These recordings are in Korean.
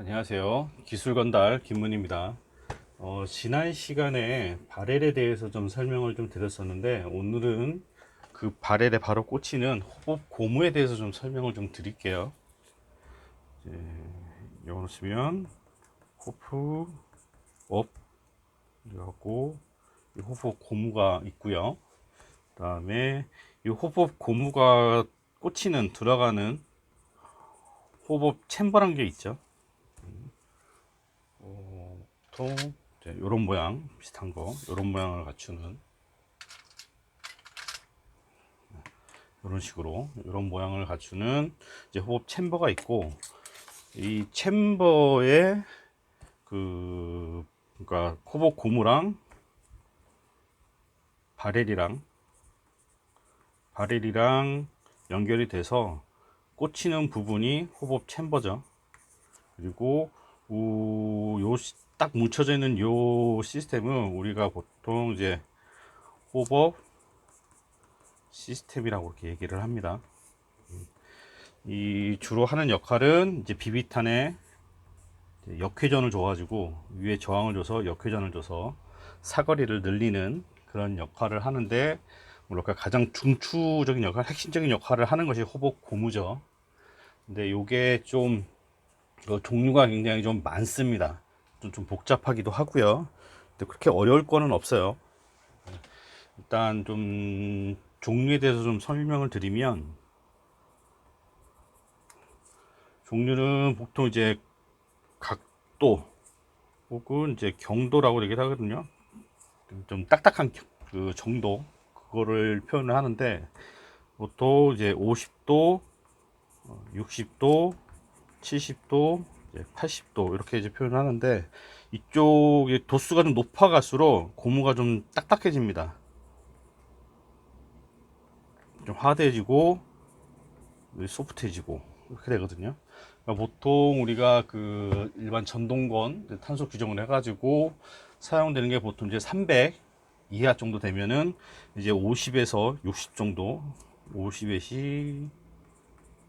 안녕하세요. 기술건달 김문입니다. 어, 지난 시간에 바렐에 대해서 좀 설명을 좀 드렸었는데 오늘은 그 바렐에 바로 꽂히는 호법 고무에 대해서 좀 설명을 좀 드릴게요. 이제 쓰면 호프 업 그래갖고 이 호법 고무가 있고요. 그다음에 이 호법 고무가 꽂히는 들어가는 호법 챔버란 게 있죠. 어, 보통 이런 모양 비슷한 거 이런 모양을 갖추는 이런 식으로 이런 모양을 갖추는 이제 호흡 챔버가 있고 이 챔버에 그 그러니까 호흡 고무랑 바렐이랑 바렐이랑 연결이 돼서 꽂히는 부분이 호흡 챔버죠. 그리고 요 딱 묻혀져 있는 요 시스템은 우리가 보통 이제 호법 시스템이라고 이렇게 얘기를 합니다. 이 주로 하는 역할은 이제 비비탄에 이제 역회전을 줘가지고 위에 저항을 줘서 역회전을 줘서 사거리를 늘리는 그런 역할을 하는데 뭐랄까 가장 중추적인 역할, 핵심적인 역할을 하는 것이 호복 고무죠. 근데 요게 좀 어, 종류가 굉장히 좀 많습니다. 좀, 좀 복잡하기도 하고요. 근데 그렇게 어려울 거는 없어요. 일단 좀 종류에 대해서 좀 설명을 드리면 종류는 보통 이제 각도 혹은 이제 경도라고 얘기를 하거든요. 좀 딱딱한 겨- 그 정도 그거를 표현을 하는데 보통 이제 50도, 60도, 70도, 80도 이렇게 이제 표현을 하는데 이쪽의 도수가 좀 높아갈수록 고무가 좀 딱딱해집니다. 좀 하드해지고 소프트해지고 이렇게 되거든요. 그러니까 보통 우리가 그 일반 전동건 탄소 규정을 해가지고 사용되는 게 보통 이제 300 이하 정도 되면은 이제 50에서 60 정도, 50에시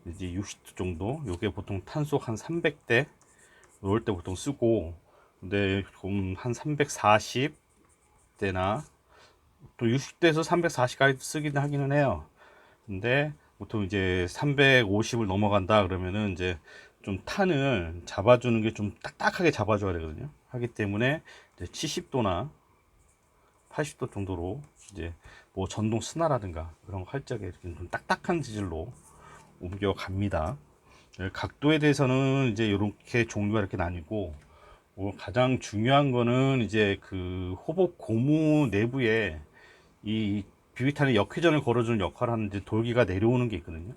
이제 60도 정도? 요게 보통 탄소 한 300대? 넣을 때 보통 쓰고 근데 좀한 340대나 또 60대에서 340까지 쓰긴 하기는 해요. 근데 보통 이제 350을 넘어간다 그러면은 이제 좀 탄을 잡아주는 게 좀 딱딱하게 잡아줘야 되거든요. 하기 때문에 70도나 80도 정도로 이제 뭐 전동 스나라든가 그런 거 할 적에 좀 딱딱한 재질로 옮겨갑니다. 네, 각도에 대해서는 이제 이렇게 종류가 이렇게 나뉘고 뭐 가장 중요한 거는 이제 그 호복 고무 내부에 이 비비탄의 역회전을 걸어주는 역할을 하는 이제 돌기가 내려오는 게 있거든요.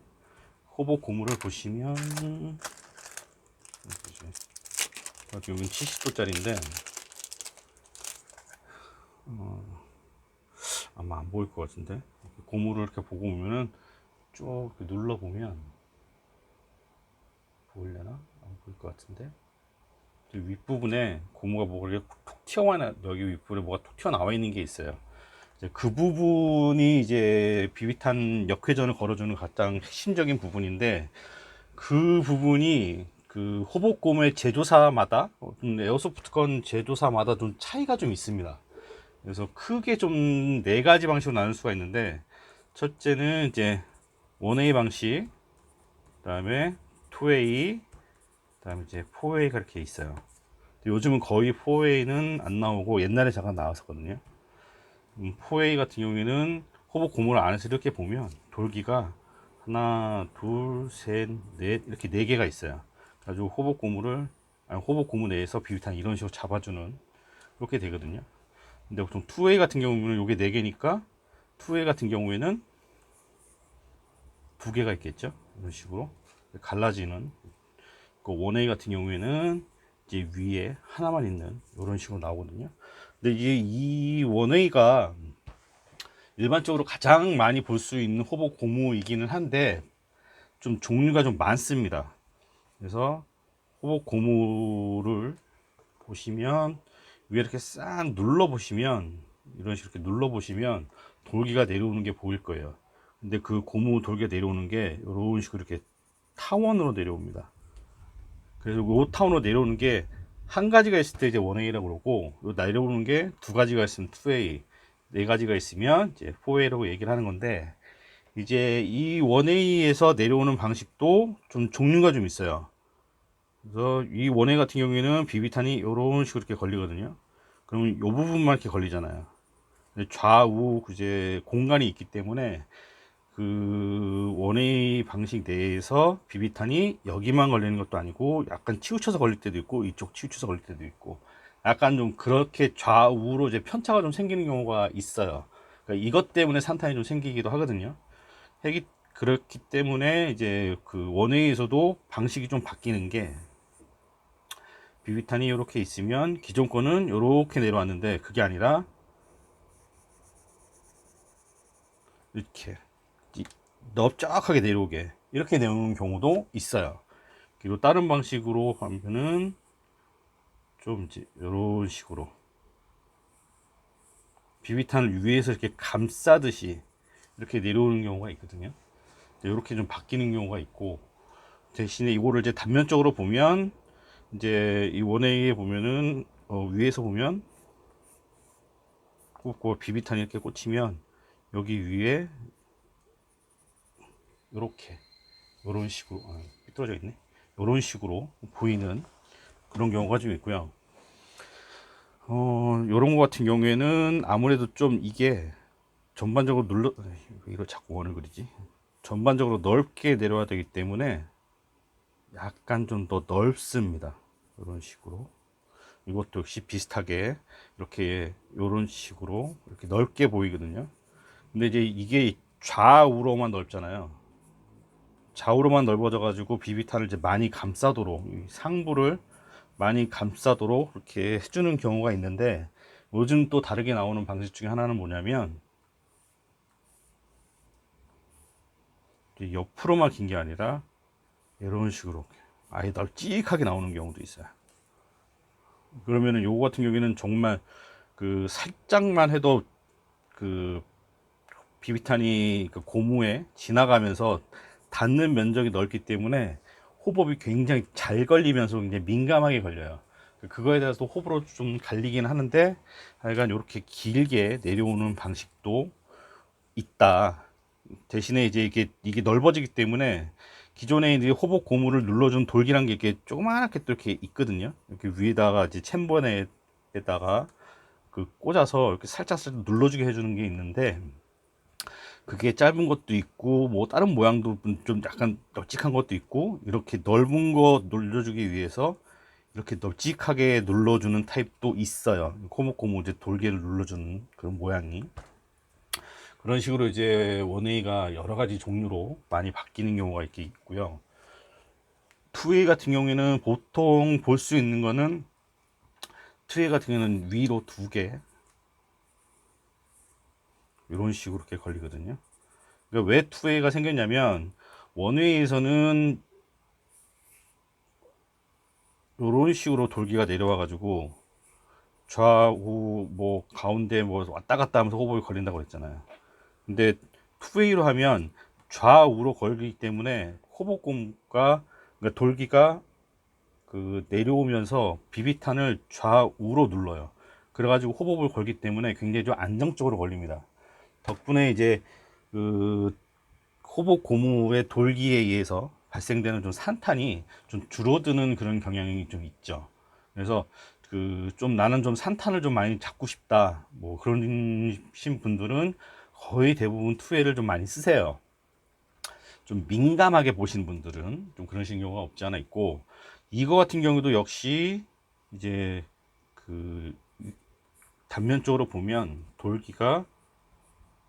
호복 고무를 보시면 여기는 70도짜리인데 어, 아마 안 보일 것 같은데 고무를 이렇게 보고 오면은 쭉 이렇게 눌러 보면 보이려나? 안 보일 것 같은데 저 윗부분에 고무가 뭐가 이렇게 툭 튀어나와 여기 윗부분에 뭐가 툭 튀어나와 있는 게 있어요. 그 부분이 이제 비비탄 역회전을 걸어주는 가장 핵심적인 부분인데 그 부분이 그 호복 고무의 제조사마다 에어소프트건 제조사마다 좀 차이가 좀 있습니다. 그래서 크게 좀 네 가지 방식으로 나눌 수가 있는데 첫째는 이제 원웨이 방식, 그 다음에 투웨이, 그다음에 이제 포웨이가 이렇게 있어요. 요즘은 거의 포웨이는 안 나오고 옛날에 잠깐 나왔었거든요. 음, 포웨이 같은 경우에는 호복 고무를 안에서 이렇게 보면 돌기가 하나, 둘, 셋, 넷 이렇게 네 개가 있어요. 가지고 호복 고무를 아니, 호복 고무 내에서 비비탄 이런 식으로 잡아주는 이렇게 되거든요. 근데 보통 투웨이 같은 경우는 요게 네 개니까 투웨이 같은 경우에는 두 개가 있겠죠. 이런 식으로 갈라지는 그 원웨이 같은 경우에는 이제 위에 하나만 있는 이런 식으로 나오거든요. 근데 이제 이 원웨이가 일반적으로 가장 많이 볼 수 있는 호복 고무이기는 한데 좀 종류가 좀 많습니다. 그래서 호복 고무를 보시면 위에 이렇게 싹 눌러 보시면 이런 식으로 눌러 보시면 돌기가 내려오는 게 보일 거예요. 근데 그 고무 돌기가 내려오는 게 이런 식으로 이렇게 타원으로 내려옵니다. 그래서 요 타운으로 내려오는 게 한 가지가 있을 때 이제 원웨이라고 그러고 요 내려오는 게 두 가지가 있으면 투웨이 네 가지가 있으면 이제 포웨이라고 얘기를 하는 건데 이제 이 원웨이에서 내려오는 방식도 좀 종류가 좀 있어요. 그래서 이 원웨이 같은 경우에는 비비탄이 이런 식으로 이렇게 걸리거든요. 그러면 이 부분만 이렇게 걸리잖아요. 좌우 이제 공간이 있기 때문에 그 원웨이 방식 내에서 비비탄이 여기만 걸리는 것도 아니고 약간 치우쳐서 걸릴 때도 있고 이쪽 치우쳐서 걸릴 때도 있고 약간 좀 그렇게 좌우로 이제 편차가 좀 생기는 경우가 있어요. 그러니까 이것 때문에 산탄이 좀 생기기도 하거든요. 핵이 그렇기 때문에 이제 그 원웨이에서도 방식이 좀 바뀌는 게 비비탄이 이렇게 있으면 기존 거는 이렇게 내려왔는데 그게 아니라 이렇게 이- 넓적하게 내려오게 이렇게 내오는 경우도 있어요. 그리고 다른 방식으로 하면은 좀 이제 이런 식으로 비비탄을 위에서 이렇게 감싸듯이 이렇게 내려오는 경우가 있거든요. 이렇게 좀 바뀌는 경우가 있고 대신에 이거를 이제 단면적으로 보면 이제 이 원웨이에 보면은 어, 위에서 보면 꽂고 비비탄이 이렇게 꽂히면 여기 위에 이렇게 이런 식으로 아, 삐뚤어져 있네. 이런 식으로 보이는 그런 경우가 좀 있고요. 어, 요런 거 같은 경우에는 아무래도 좀 이게 전반적으로 눌러 왜 이걸 자꾸 원을 그리지? 전반적으로 넓게 내려와야 되기 때문에 약간 좀 더 넓습니다. 이런 식으로. 이것도 역시 비슷하게 이렇게 이런 식으로 이렇게 넓게 보이거든요. 근데 이제 이게 좌우로만 넓잖아요. 좌우로만 넓어져 가지고 비비탄을 이제 많이 감싸도록 이 상부를 많이 감싸도록 이렇게 해주는 경우가 있는데 요즘 또 다르게 나오는 방식 중에 하나는 뭐냐면 옆으로만 긴 게 아니라 이런 식으로 아예 널찍하게 나오는 경우도 있어요. 그러면은 요거 같은 경우에는 정말 그 살짝만 해도 그 비비탄이 그 고무에 지나가면서 닿는 면적이 넓기 때문에 호법이 굉장히 잘 걸리면서 굉장히 민감하게 걸려요. 그거에 대해서 호불호 좀 갈리긴 하는데 하여간 이렇게 길게 내려오는 방식도 있다. 대신에 이제 이게 이게 넓어지기 때문에 기존에 이제 호복 고무를 눌러준 돌기란 게 이렇게 조그맣게 또 이렇게 있거든요. 이렇게 위에다가 이제 챔버에다가 그 꽂아서 이렇게 살짝 살짝 눌러주게 해주는 게 있는데 그게 짧은 것도 있고 뭐 다른 모양도 좀 약간 널찍한 것도 있고 이렇게 넓은 거 눌러주기 위해서 이렇게 널찍하게 눌러주는 타입도 있어요. 코모코모 이제 돌개를 눌러주는 그런 모양이 그런 식으로 이제 원웨이가 여러 가지 종류로 많이 바뀌는 경우가 이렇게 있고요. 투웨이 같은 경우에는 보통 볼 수 있는 거는 투웨이 같은 경우는 위로 두 개, 이런 식으로 이렇게 걸리거든요. 그러니까 왜 투웨이가 생겼냐면 원웨이에서는 이런 식으로 돌기가 내려와 가지고 좌우 뭐 가운데 뭐 왔다 갔다 하면서 호흡이 걸린다고 했잖아요. 근데 투웨이로 하면 좌우로 걸리기 때문에 호복공과 그러니까 돌기가 그 내려오면서 비비탄을 좌우로 눌러요. 그래가지고 호복을 걸기 때문에 굉장히 좀 안정적으로 걸립니다. 덕분에 이제 그 호복 고무의 돌기에 의해서 발생되는 좀 산탄이 좀 줄어드는 그런 경향이 좀 있죠. 그래서 그 좀 나는 좀 산탄을 좀 많이 잡고 싶다. 뭐 그런 신 분들은 거의 대부분 투웨를 좀 많이 쓰세요. 좀 민감하게 보신 분들은 좀 그러신 경우가 없지 않아 있고 이거 같은 경우도 역시 이제 그 단면적으로 보면 돌기가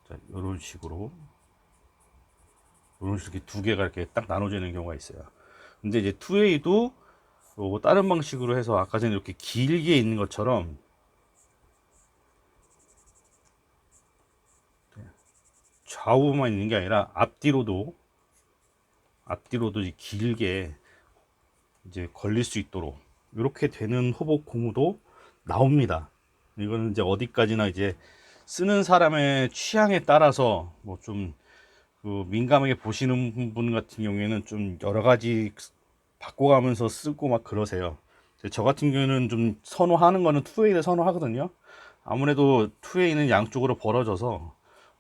자, 이런 식으로 이런 식으로 두 개가 이렇게 딱 나눠지는 경우가 있어요. 근데 이제 투웨이도 뭐 다른 방식으로 해서 아까 전에 이렇게 길게 있는 것처럼 좌우만 있는 게 아니라 앞뒤로도 앞뒤로도 길게 이제 걸릴 수 있도록 이렇게 되는 호복 고무도 나옵니다. 이거는 이제 어디까지나 이제 쓰는 사람의 취향에 따라서 뭐좀 그 민감하게 보시는 분 같은 경우에는 좀 여러 가지 바꿔가면서 쓰고 막 그러세요. 저 같은 경우는 좀 선호하는 거는 투웨이를 선호하거든요. 아무래도 투웨이는 양쪽으로 벌어져서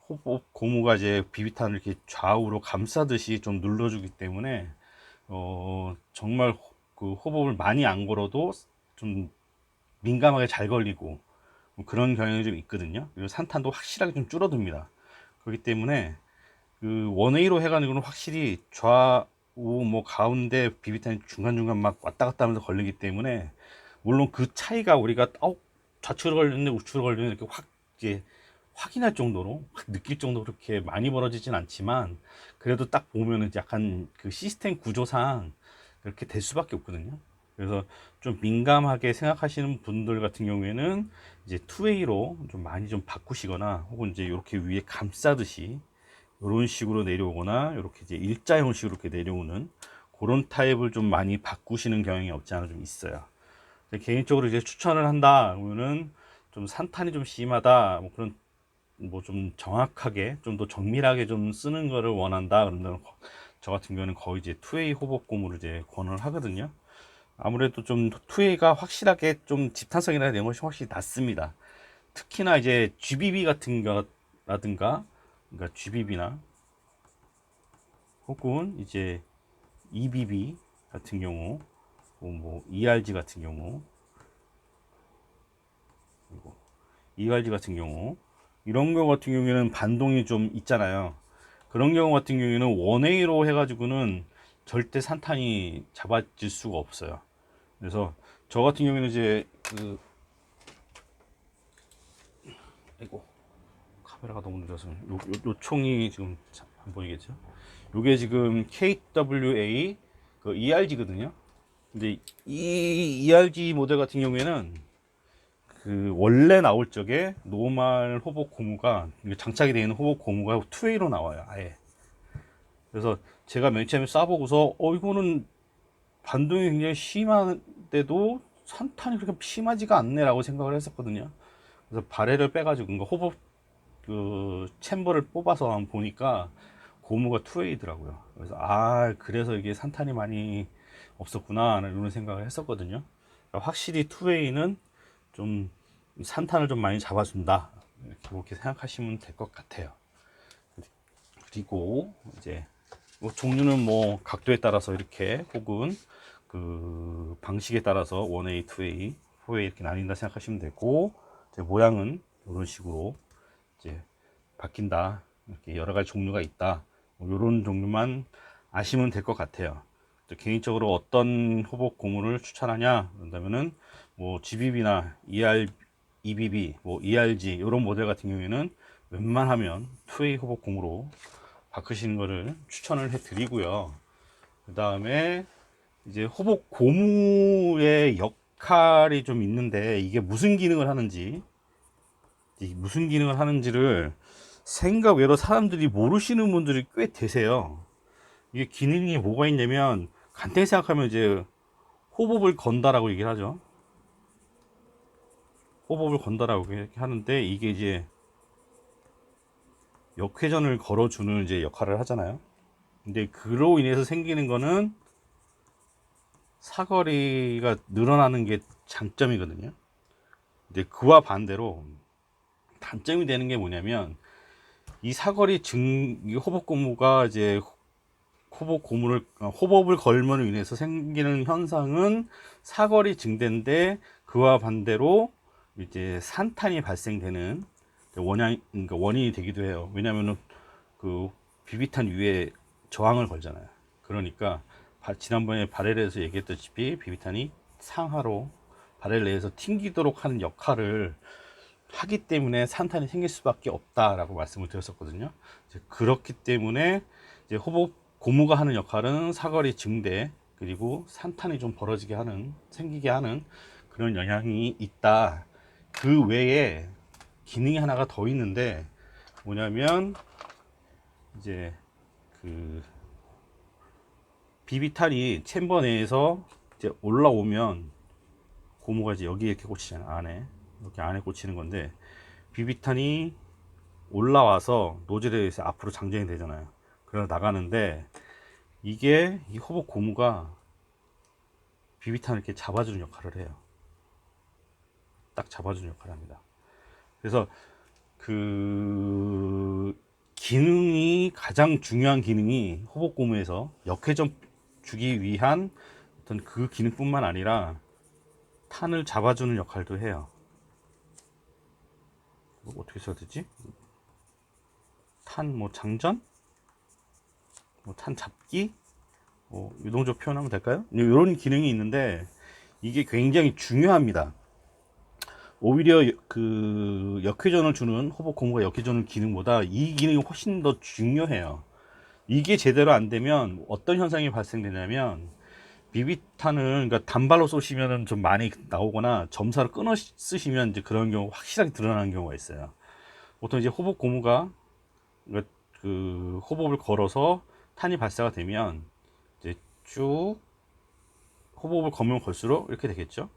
호흡 고무가 이제 비비탄을 이렇게 좌우로 감싸듯이 좀 눌러주기 때문에 어 정말 호- 그 호흡을 많이 안 걸어도 좀 민감하게 잘 걸리고 뭐 그런 경향이 좀 있거든요. 그리고 산탄도 확실하게 좀 줄어듭니다. 그렇기 때문에 그 원웨이로 해가지고는 확실히 좌우 뭐 가운데 비비탄이 중간중간 막 왔다 갔다 하면서 걸리기 때문에 물론 그 차이가 우리가 어, 좌측으로 걸리는데 우측으로 걸리는데 이렇게 확 이제 확인할 정도로 확 느낄 정도로 그렇게 많이 벌어지진 않지만 그래도 딱 보면은 약간 그 시스템 구조상 그렇게 될 수밖에 없거든요. 그래서 좀 민감하게 생각하시는 분들 같은 경우에는 이제 투웨이로 좀 많이 좀 바꾸시거나 혹은 이제 이렇게 위에 감싸듯이 이런 식으로 내려오거나 이렇게 이제 일자 형식으로 이렇게 내려오는 그런 타입을 좀 많이 바꾸시는 경향이 없지 않아 좀 있어요. 개인적으로 이제 추천을 한다 그러면은 좀 산탄이 좀 심하다 뭐 그런 뭐 좀 정확하게 좀 더 정밀하게 좀 쓰는 거를 원한다 그러면 저 같은 경우는 거의 이제 투웨이 호복 고무를 이제 권을 하거든요. 아무래도 좀 투웨이가 확실하게 좀 집탄성이나 이런 것이 확실히 낮습니다. 특히나 이제 GBB 같은 거라든가 그러니까 GBB나 혹은 이제 EBB 같은 경우 뭐, 뭐 ERG 같은 경우 그리고 ERG 같은 경우 이런 거 같은 경우에는 반동이 좀 있잖아요. 그런 경우 같은 경우에는 원웨이로 해가지고는 절대 산탄이 잡아질 수가 없어요. 그래서 저 같은 경우에는 이제 그 아이고 카메라가 너무 느려서 요, 요, 요 총이 지금 잘안 보이겠죠? 요게 지금 KWA 그 ERG거든요. 근데 이 ERG 모델 같은 경우에는 그 원래 나올 적에 노말 호복 고무가 장착이 되어 있는 호복 고무가 투웨이로 나와요. 아예. 그래서 제가 맨 처음에 쏴보고서 어 이거는 반동이 굉장히 심한데도 산탄이 그렇게 심하지가 않네라고 생각을 했었거든요. 그래서 바레를 빼가지고 그러니까 호복 그 챔버를 뽑아서 보니까 고무가 투웨이더라고요. 그래서 아 그래서 이게 산탄이 많이 없었구나 이런 생각을 했었거든요. 그러니까 확실히 투웨이는 좀 산탄을 좀 많이 잡아준다 이렇게 생각하시면 될 것 같아요. 그리고 이제 뭐 종류는 뭐 각도에 따라서 이렇게 혹은 그 방식에 따라서 원웨이, 투웨이, 포웨이 이렇게 나뉜다 생각하시면 되고 이제 모양은 이런 식으로 이제 바뀐다 이렇게 여러 가지 종류가 있다 뭐 이런 종류만 아시면 될 것 같아요. 또 개인적으로 어떤 호복 고무를 추천하냐 그런다면은 뭐 GBB나 ER, EBB, 뭐 ERG 이런 모델 같은 경우에는 웬만하면 투웨이 호복 고무로 바꾸시는 거를 추천을 해 드리고요. 그 다음에 이제 호복 고무의 역할이 좀 있는데 이게 무슨 기능을 하는지 이 무슨 기능을 하는지를 생각 외로 사람들이 모르시는 분들이 꽤 되세요. 이게 기능이 뭐가 있냐면 간단히 생각하면 이제 호복을 건다라고 얘기를 하죠. 호복을 건다라고 하는데 이게 이제 역회전을 걸어주는 이제 역할을 하잖아요. 근데 그로 인해서 생기는 거는 사거리가 늘어나는 게 장점이거든요. 근데 그와 반대로 단점이 되는 게 뭐냐면 이 사거리 증, 이 호복 고무가 이제 호복 고무를 어, 호복을 걸음으로 인해서 생기는 현상은 사거리 증대인데 그와 반대로 이제 산탄이 발생되는 원인 그러니까 원인이 되기도 해요. 왜냐하면은 그 비비탄 위에 저항을 걸잖아요. 그러니까 바- 지난번에 바렐에서 얘기했다시피 비비탄이 상하로 바렐 내에서 튕기도록 하는 역할을 하기 때문에 산탄이 생길 수밖에 없다라고 말씀을 드렸었거든요. 그렇기 때문에 이제 호복 고무가 하는 역할은 사거리 증대 그리고 산탄이 좀 벌어지게 하는 생기게 하는 그런 영향이 있다. 그 외에 기능이 하나가 더 있는데 뭐냐면 이제 그 비비탄이 챔버 내에서 이제 올라오면 고무가 이제 여기에 이렇게 꽂히잖아요 안에 이렇게 안에 꽂히는 건데 비비탄이 올라와서 노즐에 의해서 앞으로 장전이 되잖아요 그래서 나가는데 이게 이 호복 고무가 비비탄을 이렇게 잡아주는 역할을 해요. 딱 잡아주는 역할을 합니다. 그래서 그 기능이 가장 중요한 기능이 호복고무에서 역회전 주기 위한 어떤 그 기능뿐만 아니라 탄을 잡아주는 역할도 해요. 이거 어떻게 써야 되지? 탄 뭐 장전? 뭐 탄 잡기? 뭐 유동적 표현하면 될까요? 이런 기능이 있는데 이게 굉장히 중요합니다. 오히려 그 역회전을 주는 호복 고무가 역회전을 기능보다 이 기능이 훨씬 더 중요해요. 이게 제대로 안 되면 어떤 현상이 발생되냐면 비비탄을 그러니까 단발로 쏘시면은 좀 많이 나오거나 점사를 끊어 쓰시면 이제 그런 경우 확실하게 드러나는 경우가 있어요. 보통 이제 호복 고무가 그러니까 그 호복을 걸어서 탄이 발사가 되면 이제 쭉 호복을 걸면 걸수록 이렇게 되겠죠.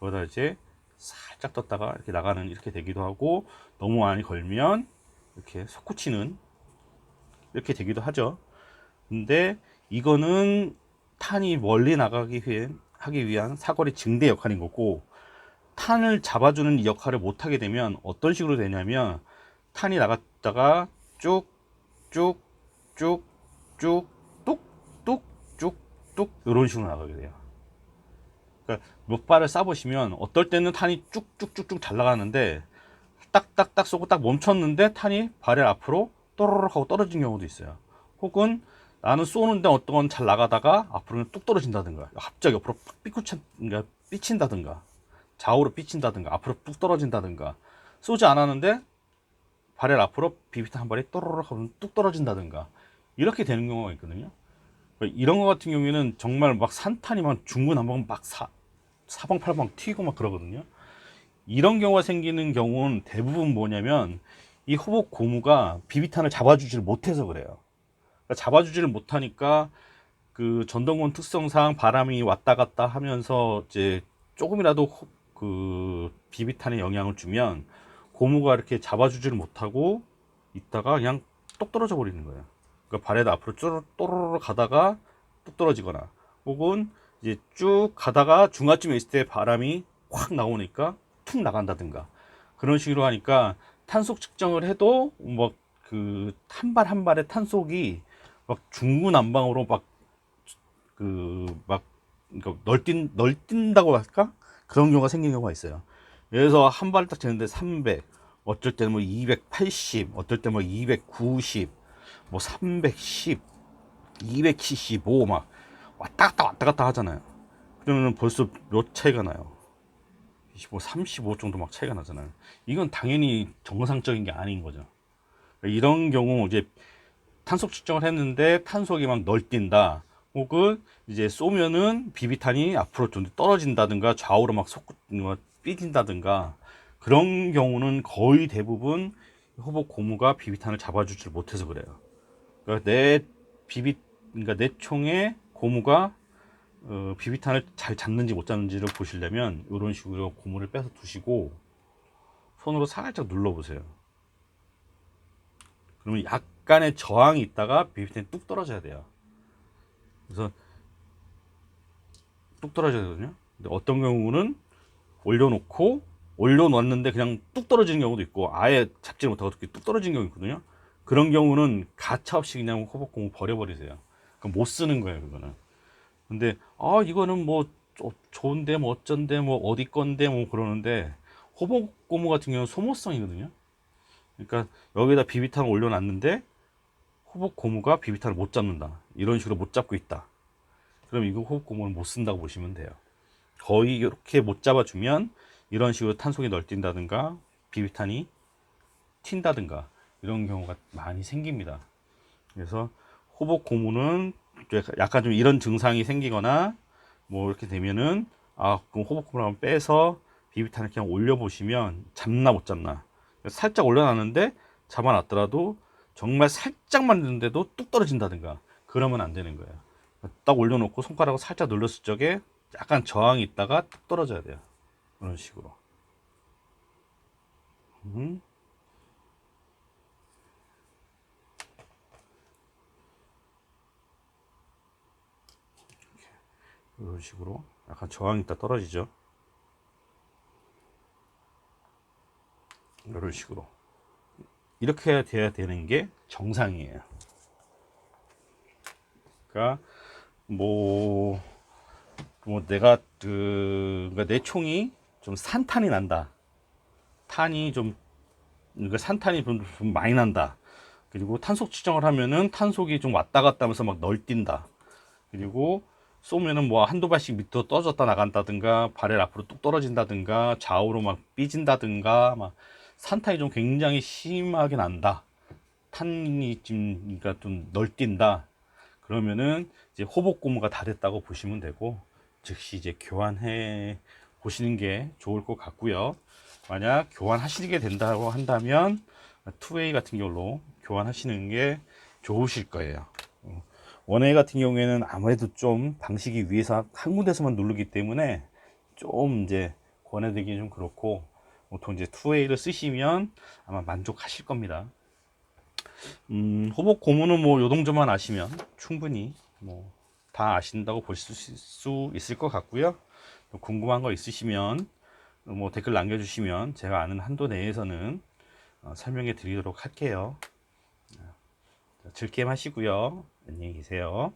거기다 이제 살짝 떴다가 이렇게 나가는 이렇게 되기도 하고 너무 많이 걸면 이렇게 솟구치는 이렇게 되기도 하죠. 근데 이거는 탄이 멀리 나가기 위한 하기 위한 사거리 증대 역할인 거고 탄을 잡아주는 이 역할을 못 하게 되면 어떤 식으로 되냐면 탄이 나갔다가 쭉 쭉 쭉쭉쭉쭉쭉 이런 식으로 나가게 돼요. 그러니까 몇 발을 쏴보시면 어떨 때는 탄이 쭉쭉쭉쭉 잘 나가는데 딱딱딱 쏘고 딱 멈췄는데 탄이 발을 앞으로 또르륵 하고 떨어진 경우도 있어요. 혹은 나는 쏘는데 어떤 건 잘 나가다가 앞으로는 뚝 떨어진다든가 갑자기 옆으로 팍 삐꾸친, 그러니까 삐친다든가 좌우로 삐친다든가 앞으로 뚝 떨어진다든가 쏘지 않았는데 발을 앞으로 비비탄 한 발이 또르륵 하면 뚝 떨어진다든가 이렇게 되는 경우가 있거든요. 이런 거 같은 경우에는 정말 막 산탄이 막 중구난방 막 사, 사방팔방 튀고 막 그러거든요. 이런 경우가 생기는 경우는 대부분 뭐냐면 이 호복 고무가 비비탄을 잡아주지를 못해서 그래요. 그러니까 잡아주지를 못하니까 그 전동권 특성상 바람이 왔다 갔다 하면서 이제 조금이라도 호- 그 비비탄에 영향을 주면 고무가 이렇게 잡아주지를 못하고 있다가 그냥 똑 떨어져 버리는 거예요. 그러니까 발에다 앞으로 쪼르 또르르 가다가 뚝 떨어지거나 혹은 이제 쭉 가다가 중간쯤에 있을 때 바람이 확 나오니까 툭 나간다든가 그런 식으로 하니까 탄속 측정을 해도 뭐그한 발 한 발의 탄속이 막 중구난방으로 막 그막 그러니까 널뛴 널뛴다고 할까 그런 경우가 생기는 경우가 있어요. 그래서 한 발을 딱 재는데 300, 어쩔 때는 뭐 280, 어떨 때뭐 290, 뭐 310, 275 막 왔다 갔다 왔다 갔다 하잖아요. 그러면 벌써 몇 차이가 나요. 25, 35 정도 막 차이가 나잖아요. 이건 당연히 정상적인 게 아닌 거죠. 이런 경우 이제 탄속 측정을 했는데 탄속이 막 널뛴다. 혹은 이제 쏘면은 비비탄이 앞으로 좀 떨어진다든가 좌우로 막뭐 삐진다든가 그런 경우는 거의 대부분 호복 고무가 비비탄을 잡아주질 못해서 그래요. 그러니까 내 비비, 그러니까 내 총에 고무가 어, 비비탄을 잘 잡는지 못 잡는지를 보시려면 이런 식으로 고무를 빼서 두시고 손으로 살짝 눌러보세요. 그러면 약간의 저항이 있다가 비비탄이 뚝 떨어져야 돼요. 그래서 뚝 떨어져야 되거든요. 근데 어떤 경우는 올려놓고 올려놨는데 그냥 뚝 떨어지는 경우도 있고 아예 잡지 못하고 뚝 떨어지는 경우 있거든요. 그런 경우는 가차 없이 그냥 호복공을 버려버리세요. 그럼 못 쓰는 거예요, 그거는. 근데 아 이거는 뭐 조- 좋은데 뭐 어쩐데 뭐 어디 건데 뭐 그러는데 호복 고무 같은 경우는 소모성이거든요. 그러니까 여기다 비비탄을 올려놨는데 호복 고무가 비비탄을 못 잡는다. 이런 식으로 못 잡고 있다. 그럼 이거 호복 고무를 못 쓴다고 보시면 돼요. 거의 이렇게 못 잡아주면 이런 식으로 탄속이 널뛴다든가 비비탄이 튄다든가 이런 경우가 많이 생깁니다. 그래서 호복 고무는 약간 좀 이런 증상이 생기거나 뭐 이렇게 되면은 아 그럼 호복 고무를 한번 빼서 비비탄을 그냥 올려 보시면 잡나 못 잡나 살짝 올려놨는데 잡아놨더라도 정말 살짝만 넣는데도 뚝 떨어진다든가 그러면 안 되는 거예요. 딱 올려놓고 손가락을 살짝 눌렀을 적에 약간 저항이 있다가 뚝 떨어져야 돼요. 그런 식으로. 음. 이런 식으로 약간 저항이 있다 떨어지죠. 이런 식으로 이렇게 돼야 되는 게 정상이에요. 그러니까 뭐, 뭐 내가 그 그러니까 내 총이 좀 산탄이 난다. 탄이 좀 그러니까 산탄이 좀, 좀 많이 난다. 그리고 탄속 측정을 하면은 탄속이 좀 왔다 갔다 하면서 막 널뛴다. 그리고 쏘면은 뭐 한두 발씩 밑으로 떨어졌다 나간다든가 발을 앞으로 뚝 떨어진다든가 좌우로 막 삐진다든가 막 산탄이 좀 굉장히 심하게 난다. 탄이 좀 그러니까 좀 널뛴다. 그러면은 이제 호복 고무가 다 됐다고 보시면 되고 즉시 이제 교환해 보시는 게 좋을 것 같고요. 만약 교환하시게 된다고 한다면 투웨이 같은 경우로 교환하시는 게 좋으실 거예요. 어, 원웨이 같은 경우에는 아무래도 좀 방식이 위에서 한 군데서만 누르기 때문에 좀 이제 권해드리기 좀 그렇고 보통 이제 투웨이를 쓰시면 아마 만족하실 겁니다. 음, 호복 고무는 뭐 요동조만 아시면 충분히 뭐 다 아신다고 보실 수 있을 것 같고요. 또 궁금한 거 있으시면 뭐 댓글 남겨주시면 제가 아는 한도 내에서는 어, 설명해 드리도록 할게요. 즐겜 하시고요. 안녕히 계세요.